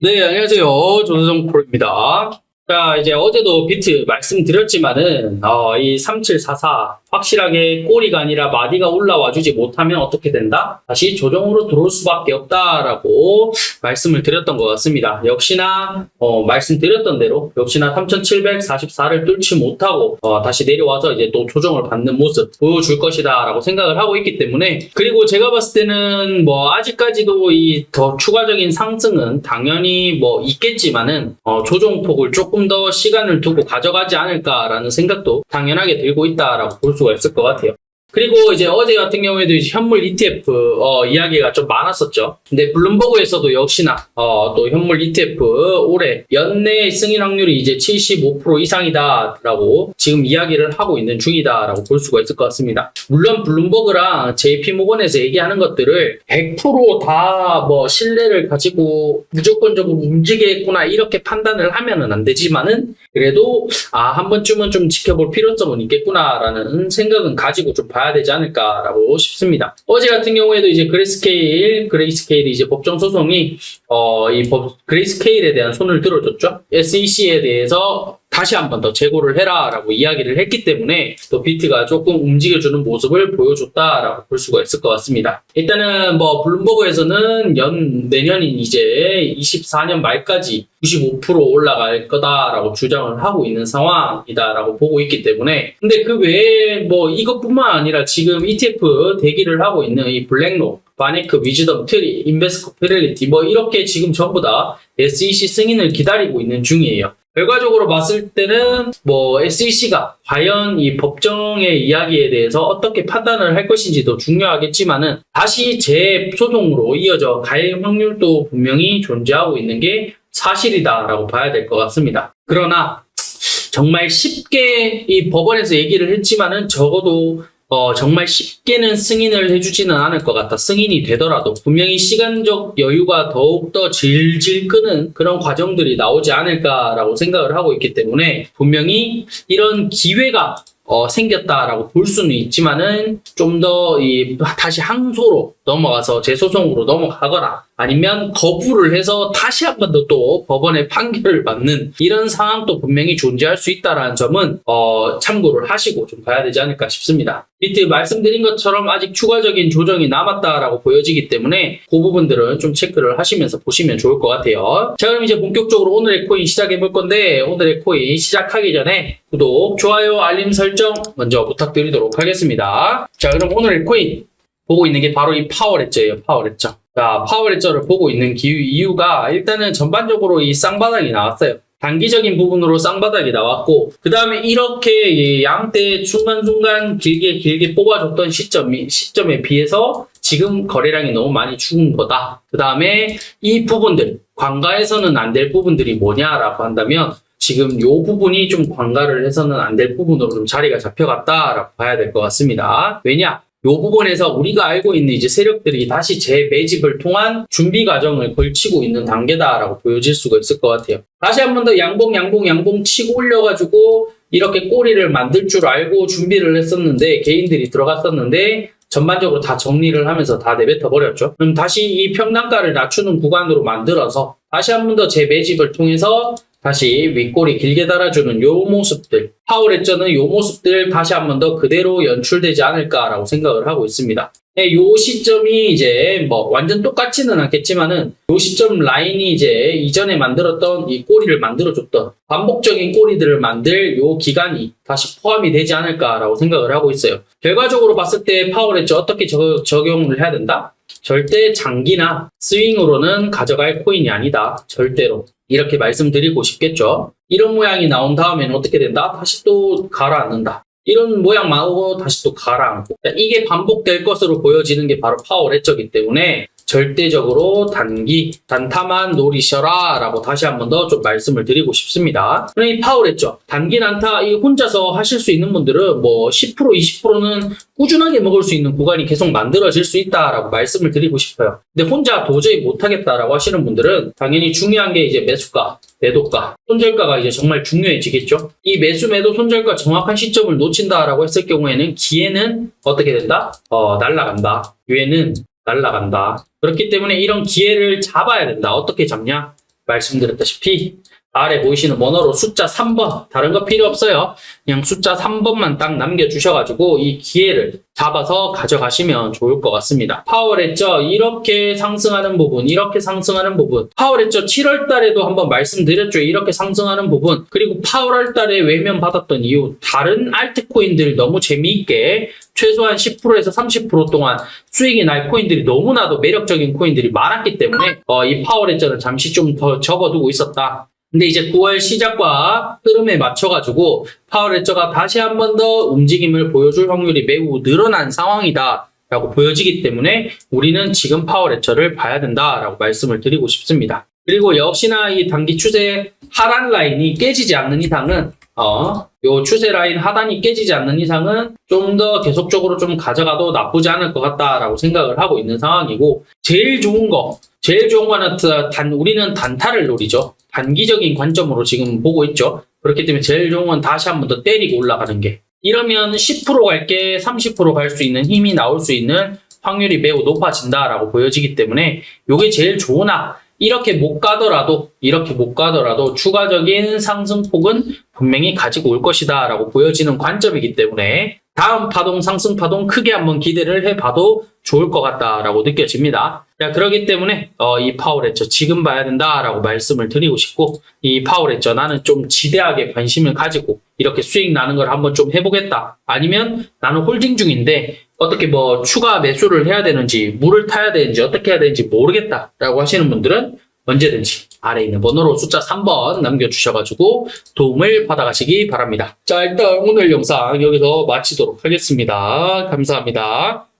네, 안녕하세요. 조수정 프로입니다. 자, 이제 어제도 비트 말씀드렸지만은, 어, 이 3744, 확실하게 꼬리가 아니라 마디가 올라와 주지 못하면 어떻게 된다? 다시 조정으로 들어올 수밖에 없다라고 말씀을 드렸던 것 같습니다. 역시나, 어, 말씀드렸던 대로, 역시나 3744를 뚫지 못하고, 어, 다시 내려와서 이제 또 조정을 받는 모습 보여줄 것이다라고 생각을 하고 있기 때문에, 그리고 제가 봤을 때는 뭐, 아직까지도 이 더 추가적인 상승은 당연히 뭐 있겠지만은, 어, 조정폭을 조금 더 시간을 두고 가져가지 않을까라는 생각도 당연하게 들고 있다라고 볼수 가 있을 것 같아요. 그리고 이제 어제 같은 경우에도 이제 현물 ETF 어, 이야기가 좀 많았었죠. 근데 블룸버그에서도 역시나 어, 또 현물 ETF 올해 연내 승인 확률이 이제 75% 이상이다라고 지금 이야기를 하고 있는 중이다라고 볼 수가 있을 것 같습니다. 물론 블룸버그랑 JP 모건에서 얘기하는 것들을 100%다 뭐 신뢰를 가지고 무조건적으로 움직이겠구나 이렇게 판단을 하면은 안 되지만은 그래도 아 한 번쯤은 좀 지켜볼 필요성은 있겠구나라는 생각은 가지고 좀 봐야 되지 않을까라고 싶습니다. 어제 같은 경우에도 이제 그레이스케일, 그레이스케일이 이제 법정 소송이 어 이 법 그레이스케일에 대한 손을 들어줬죠. SEC에 대해서 다시 한 번 더 재고를 해라라고 이야기를 했기 때문에 또 비트가 조금 움직여주는 모습을 보여줬다라고 볼 수가 있을 것 같습니다. 일단은 뭐 블룸버그에서는 연 내년인 이제 24년 말까지 95% 올라갈 거다라고 주장을 하고 있는 상황이다라고 보고 있기 때문에 근데 그 외에 뭐 이것뿐만 아니라 지금 ETF 대기를 하고 있는 이 블랙록 바네크, 위즈덤, 트리, 인베스코, 페렐리티 뭐 이렇게 지금 전부 다 SEC 승인을 기다리고 있는 중이에요. 결과적으로 봤을 때는 뭐 SEC가 과연 이 법정의 이야기에 대해서 어떻게 판단을 할 것인지도 중요하겠지만은 다시 재소송으로 이어져 갈 확률도 분명히 존재하고 있는 게 사실이다라고 봐야 될 것 같습니다. 그러나 정말 쉽게 이 법원에서 얘기를 했지만은 적어도 어, 정말 쉽게는 승인을 해주지는 않을 것 같다. 승인이 되더라도 분명히 시간적 여유가 더욱더 질질 끄는 그런 과정들이 나오지 않을까라고 생각을 하고 있기 때문에 분명히 이런 기회가 어, 생겼다라고 볼 수는 있지만은 좀 더 이 다시 항소로 넘어가서 재소송으로 넘어가거나 아니면 거부를 해서 다시 한 번 더 또 법원의 판결을 받는 이런 상황도 분명히 존재할 수 있다라는 점은 어, 참고를 하시고 좀 봐야 되지 않을까 싶습니다. 비트 말씀드린 것처럼 아직 추가적인 조정이 남았다라고 보여지기 때문에 그 부분들은 좀 체크를 하시면서 보시면 좋을 것 같아요. 자 그럼 이제 본격적으로 오늘의 코인 시작해 볼 건데 오늘의 코인 시작하기 전에 구독, 좋아요, 알림 설정 먼저 부탁드리도록 하겠습니다. 자 그럼 오늘의 코인 보고 있는 게 바로 이 파워레저예요. 파워레저. 자, 파워레저를 보고 있는 이유가 일단은 전반적으로 이 쌍바닥이 나왔어요. 단기적인 부분으로 쌍바닥이 나왔고 그 다음에 이렇게 이 양대 순간순간 길게 길게 뽑아줬던 시점이 시점에 비해서 지금 거래량이 너무 많이 죽은 거다. 그 다음에 이 부분들 관가에서는 안 될 부분들이 뭐냐라고 한다면 지금 요 부분이 좀 관가를 해서는 안 될 부분으로 좀 자리가 잡혀갔다라고 봐야 될 것 같습니다. 왜냐? 요 부분에서 우리가 알고 있는 이제 세력들이 다시 재매집을 통한 준비 과정을 걸치고 있는 단계다라고 보여질 수가 있을 것 같아요. 다시 한 번 더 양봉, 양봉, 양봉 치고 올려가지고 이렇게 꼬리를 만들 줄 알고 준비를 했었는데 개인들이 들어갔었는데 전반적으로 다 정리를 하면서 다 내뱉어 버렸죠. 그럼 다시 이 평단가를 낮추는 구간으로 만들어서 다시 한 번 더 재매집을 통해서 다시 윗꼬리 길게 달아주는 요 모습들 파워레저는 요 모습들 다시 한 번 더 그대로 연출되지 않을까라고 생각을 하고 있습니다. 네, 요 시점이 이제 뭐 완전 똑같지는 않겠지만은 요 시점 라인이 이제 이전에 만들었던 이 꼬리를 만들어줬던 반복적인 꼬리들을 만들 요 기간이 다시 포함이 되지 않을까라고 생각을 하고 있어요. 결과적으로 봤을 때 파워레저 어떻게 적, 적용을 해야 된다? 절대 장기나 스윙으로는 가져갈 코인이 아니다. 절대로. 이렇게 말씀드리고 싶겠죠. 이런 모양이 나온 다음에는 어떻게 된다? 다시 또 가라앉는다. 이런 모양 나오고 다시 또 가라앉고. 이게 반복될 것으로 보여지는 게 바로 파워 레저이기 때문에 절대적으로 단기, 단타만 노리셔라 라고 다시 한 번 더 좀 말씀을 드리고 싶습니다. 그럼 이 파워레저, 단기 단타 이 혼자서 하실 수 있는 분들은 뭐 10%, 20%는 꾸준하게 먹을 수 있는 구간이 계속 만들어질 수 있다라고 말씀을 드리고 싶어요. 근데 혼자 도저히 못하겠다라고 하시는 분들은 당연히 중요한 게 이제 매수가, 매도가, 손절가가 이제 정말 중요해지겠죠. 이 매수, 매도, 손절가 정확한 시점을 놓친다라고 했을 경우에는 기회는 어떻게 된다? 어, 날라간다. 기회는 날라간다. 그렇기 때문에 이런 기회를 잡아야 된다. 어떻게 잡냐? 말씀드렸다시피 아래 보이시는 번호로 숫자 3번 다른 거 필요 없어요. 그냥 숫자 3번만 딱 남겨주셔가지고 이 기회를 잡아서 가져가시면 좋을 것 같습니다. 파월했죠? 이렇게 상승하는 부분, 이렇게 상승하는 부분. 파월했죠? 7월 달에도 한번 말씀드렸죠? 이렇게 상승하는 부분. 그리고 8월 달에 외면 받았던 이유, 다른 알트코인들 너무 재미있게 최소한 10%에서 30% 동안 수익이 날 코인들이 너무나도 매력적인 코인들이 많았기 때문에 어, 이 파월했죠는 잠시 좀 더 접어두고 있었다. 근데 이제 9월 시작과 흐름에 맞춰가지고 파워레저가 다시 한 번 더 움직임을 보여줄 확률이 매우 늘어난 상황이다. 라고 보여지기 때문에 우리는 지금 파워레저를 봐야 된다라고 말씀을 드리고 싶습니다. 그리고 역시나 이 단기 추세 하단 라인이 깨지지 않는 이상은 어, 요 추세 라인 하단이 깨지지 않는 이상은 좀 더 계속적으로 좀 가져가도 나쁘지 않을 것 같다라고 생각을 하고 있는 상황이고 제일 좋은 거 제일 좋은 거는 단 우리는 단타를 노리죠. 단기적인 관점으로 지금 보고 있죠. 그렇기 때문에 제일 좋은 건 다시 한 번 더 때리고 올라가는 게. 이러면 10% 갈게 30%갈 수 있는 힘이 나올 수 있는 확률이 매우 높아진다라고 보여지기 때문에 이게 제일 좋으나 이렇게 못 가더라도 이렇게 못 가더라도 추가적인 상승폭은 분명히 가지고 올 것이다라고 보여지는 관점이기 때문에 다음 파동 상승 파동 크게 한번 기대를 해봐도 좋을 것 같다라고 느껴집니다. 자, 그렇기 때문에 어, 이 파워레저 지금 봐야 된다라고 말씀을 드리고 싶고 이 파워레저 나는 좀 지대하게 관심을 가지고 이렇게 수익 나는 걸 한번 좀 해보겠다. 아니면 나는 홀딩 중인데 어떻게 뭐 추가 매수를 해야 되는지 물을 타야 되는지 어떻게 해야 되는지 모르겠다라고 하시는 분들은 언제든지 아래 있는 번호로 숫자 3번 남겨주셔가지고 도움을 받아가시기 바랍니다. 자, 일단 오늘 영상 여기서 마치도록 하겠습니다. 감사합니다.